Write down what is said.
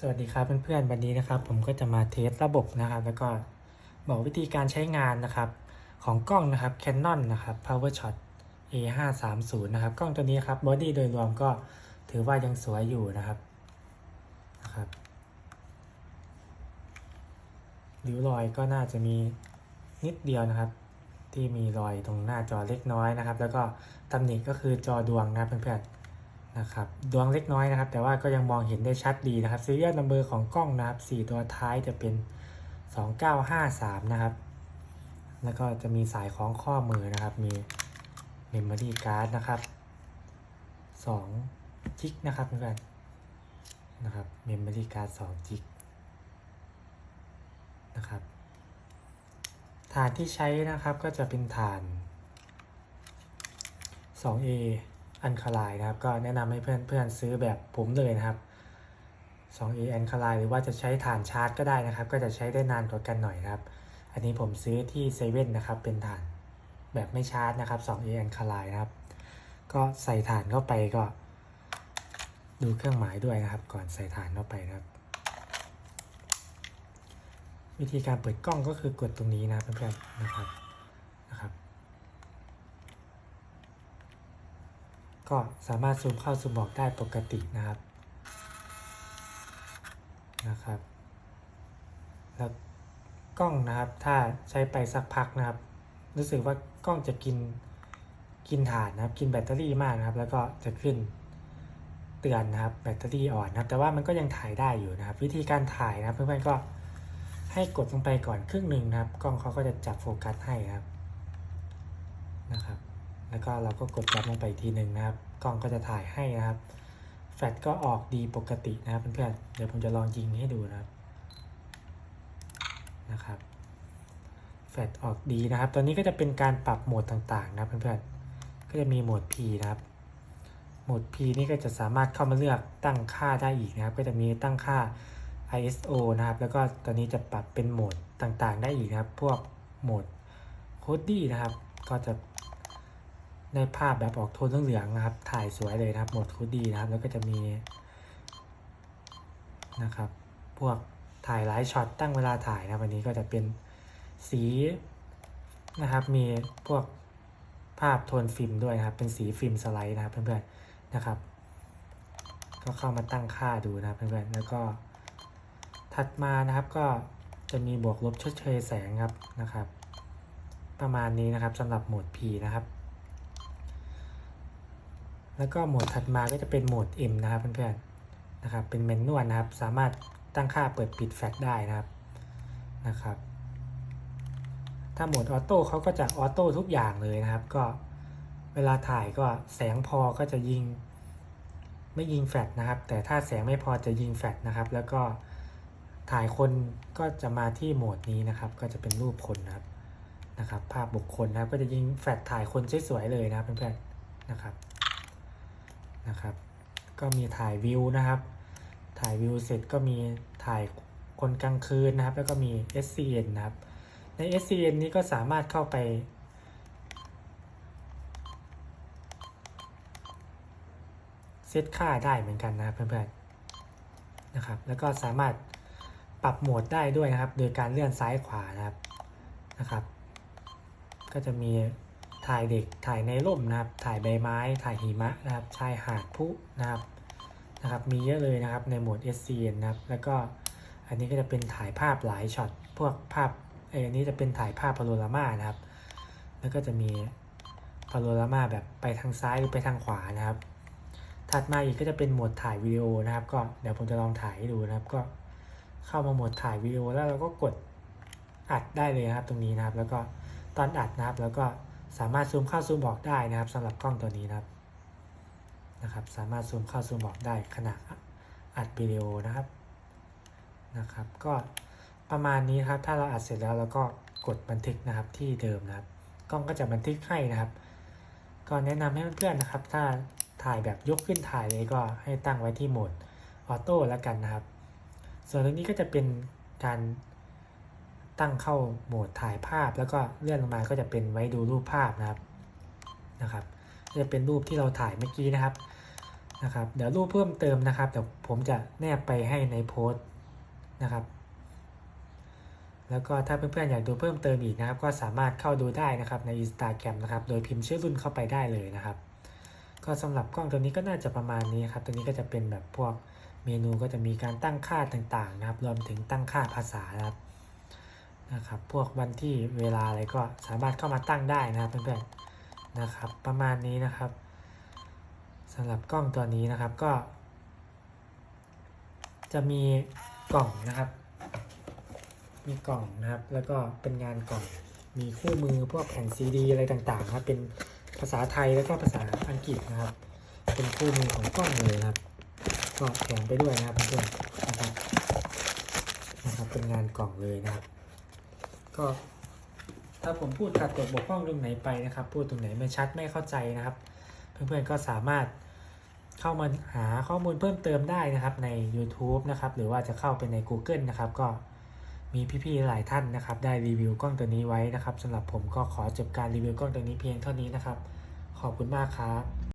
สวัสดีครับเพื่อนๆวันนี้นะครับ ผมก็จะมาเทสระบบนะครับ แล้วก็บอกวิธีการใช้งานนะครับ ของกล้องนะครับ Canon นะครับ PowerShot A530 นะครับ กล้องตัวนี้ครับบอดี้โดยรวมก็ถือว่ายังสวยอยู่นะครับนะครับริ้วรอยก็น่าจะมีนิดเดียวนะครับ ที่มีรอยตรงหน้าจอเล็กน้อยนะครับ แล้วก็ตำหนิก็คือจอดวงนะเพื่อนๆ นะครับดวงเล็กน้อยนะครับ แต่ว่าก็ยังมองเห็นได้ชัดดีนะครับซีเรียลนัมเบอร์ของกล้องนะครับ4ตัวท้ายจะเป็น 2953 นะครับ แล้วก็จะมีสายคล้องข้อมือนะครับ มี Memory Card นะครับ 2 จิกนะครับเพื่อนนะครับ Memory Card 2 จิกนะครับฐานที่ใช้นะครับก็จะเป็นฐาน 2A อันคาไลนะครับ ก็แนะนำให้เพื่อนๆซื้อแบบผมเลยนะครับ 2A อันคาไลหรือว่าจะใช้ฐานชาร์จก็ได้นะครับ ก็จะใช้ได้นานกว่ากันหน่อยนะครับ อันนี้ผมซื้อที่เซเว่นนะครับ เป็นฐานแบบไม่ชาร์จนะครับ 2A อันคาไลนะครับ ก็ใส่ฐานเข้าไปก็ ดูเครื่องหมายด้วยนะครับ ก่อนใส่ฐานเข้าไปนะครับ วิธีการเปิดกล้องก็คือกดตรงนี้นะเพื่อนๆนะครับนะครับ ก็สามารถซูมเข้าซูมออกได้ปกตินะครับนะครับ แล้วกล้องนะครับถ้าใช้ไปสักพักนะครับ รู้สึกว่ากล้องจะกินกินถ่านนะครับ กินแบตเตอรี่มากนะครับ แล้วก็จะขึ้นเตือนนะครับ แบตเตอรี่อ่อนนะครับ แต่ว่ามันก็ยังถ่ายได้อยู่นะครับ วิธีการถ่ายนะครับเพื่อนๆก็ให้กดลงไปก่อนครึ่งหนึ่งนะครับ กล้องเขาก็จะจับโฟกัสให้นะครับนะครับ แล้วก็เราก็กดยับลงไปทีหนึ่งนะครับกล้องก็จะถ่ายให้นะครับ แฟลชก็ออกดีปกตินะครับเพื่อนๆเดี๋ยวผมจะลองยิงให้ดูนะครับนะครับแฟลชออกดีนะครับ ตอนนี้ก็จะเป็นการปรับโหมดต่างๆนะเพื่อนๆก็จะมีโหมด P นะครับโหมด P นี่ก็จะสามารถเข้ามาเลือกตั้งค่าได้อีกนะครับ ก็จะมีตั้งค่า ISO นะครับ แล้วก็ตอนนี้จะปรับเป็นโหมดต่างๆ ได้อีกนะครับ พวกโหมดโคดดี้นะครับ ก็จะ ได้ภาพแบบออกโทนเหลืองๆนะครับ ถ่ายสวยเลยนะครับโหมดคูดดีนะครับ แล้วก็จะมีนะครับ พวกถ่ายไลฟ์ช็อตตั้งเวลาถ่ายนะวันนี้ก็จะเป็นสีนะครับ มีพวกภาพโทนฟิล์มด้วยนะครับ เป็นสีฟิล์มสไลด์นะครับเพื่อนๆนะครับ ก็เข้ามาตั้งค่าดูนะครับเพื่อนๆแล้วก็ถัดมานะครับก็จะมีบวกลบชดเชยแสงครับนะครับ ประมาณนี้นะครับสำหรับโหมด P นะครับ แล้วก็โหมดถัดมาก็จะเป็นโหมด M นะครับเพื่อนๆนะครับเป็นเมนนวลนะครับ สามารถตั้งค่าเปิดปิดแฟลชได้นะครับนะครับ ถ้าโหมดออโต้เขาก็จะออโต้ทุกอย่างเลยนะครับ ก็เวลาถ่ายก็แสงพอก็จะยิง ไม่ยิงแฟลชนะครับ แต่ถ้าแสงไม่พอจะยิงแฟลชนะครับ แล้วก็ถ่ายคนก็จะมาที่โหมดนี้นะครับ ก็จะเป็นรูปคนนะครับนะครับ ภาพบุคคลนะครับ ก็จะยิงแฟลชถ่ายคนสวยๆเลยนะครับเพื่อนๆนะครับ นะครับ ก็มีถ่ายวิวนะครับ ถ่ายวิวเสร็จก็มีถ่ายคนกลางคืนนะครับ แล้วก็มี SCN นะครับ ใน SCN นี้ก็สามารถเข้าไปเซตค่าได้เหมือนกันนะครับเพื่อนๆนะครับ แล้วก็สามารถปรับโหมดได้ด้วยนะครับ โดยการเลื่อนซ้ายขวานะครับนะครับ ก็จะมี ถ่ายเด็กถ่ายในร่มนะครับ ถ่ายใบไม้ ถ่ายหิมะนะครับชายหาดพุนะครับนะครับ มีเยอะเลยนะครับในโหมด SCN นะครับ แล้วก็อันนี้ก็จะเป็นถ่ายภาพหลายช็อตพวกภาพเอออันนี้จะเป็นถ่ายภาพพาโนรามานะครับ แล้วก็จะมีพาโนรามาแบบไปทางซ้ายหรือไปทางขวานะครับ ถัดมาอีกก็จะเป็นโหมดถ่ายวิดีโอนะครับ ก็เดี๋ยวผมจะลองถ่ายให้ดูนะครับ ก็เข้ามาโหมดถ่ายวิดีโอแล้วเราก็กดอัดได้เลยครับตรงนี้นะครับ แล้วก็ตอนอัดนะครับแล้วก็ สามารถซูมเข้าซูมออกได้นะครับสำหรับกล้องตัวนี้นะครับนะครับ สามารถซูมเข้าซูมออกได้ขณะอัดวิดีโอนะครับนะครับ ก็ประมาณนี้ครับถ้าเราอัดเสร็จแล้วเราก็กดบันทึกนะครับที่เดิมนะครับ กล้องก็จะบันทึกให้นะครับ ก็แนะนำให้เพื่อนๆนะครับ ถ้าถ่ายแบบยกขึ้นถ่ายเลยก็ให้ตั้งไว้ที่โหมดออโต้แล้วกันนะครับ ส่วนตรงนี้ก็จะเป็นการ ตั้งเข้าโหมดถ่ายภาพ แล้วก็เลื่อนลงมาก็จะเป็นไว้ดูรูปภาพนะครับนะครับจะเป็นรูปที่เราถ่ายเมื่อกี้นะครับนะครับ เดี๋ยวรูปเพิ่มเติมนะครับเดี๋ยวผมจะแนบไปให้ในโพสต์นะครับ แล้วก็ถ้าเพื่อนๆอยากดูเพิ่มเติมอีกนะครับ ก็สามารถเข้าดูได้นะครับใน Instagram นะครับ โดยพิมพ์ชื่อรุ่นเข้าไปได้เลยนะครับ ก็สำหรับกล้องตัวนี้ก็น่าจะประมาณนี้ครับตัวนี้ก็จะเป็นแบบพวกเมนูก็จะมีการตั้งค่าต่างๆนะครับ รวมถึงตั้งค่าภาษานะครับ นะครับ พวกวันที่เวลาอะไรก็สามารถเข้ามาตั้งได้นะครับเพื่อนๆนะครับ ประมาณนี้นะครับสำหรับกล้องตัวนี้นะครับก็ จะมีกล่องนะครับ มีกล่องนะครับ แล้วก็เป็นงานกล่องมีคู่มือพวกแผ่นซีดีอะไรต่างๆครับเป็นภาษาไทยแล้วก็ภาษาอังกฤษนะครับ เป็นคู่มือของกล้องเลยนะครับก็แถมไปด้วยนะครับเพื่อนๆนะครับนะครับเป็นงานกล่องเลยนะครับ ก็ ถ้าผมพูดขัดตกบกพร่องตรงไหนไปนะครับ พูดตรงไหนไม่ชัดไม่เข้าใจนะครับ เพื่อนๆก็สามารถเข้ามาหาข้อมูลเพิ่มเติมได้นะครับใน YouTube นะครับ หรือว่าจะเข้าไปใน Google นะครับ ก็มีพี่ๆหลายท่านนะครับ ได้รีวิวกล้องตัวนี้ไว้นะครับสำหรับผมก็ขอจบการรีวิวกล้องตัวนี้เพียงเท่านี้นะครับ ขอบคุณมากครับ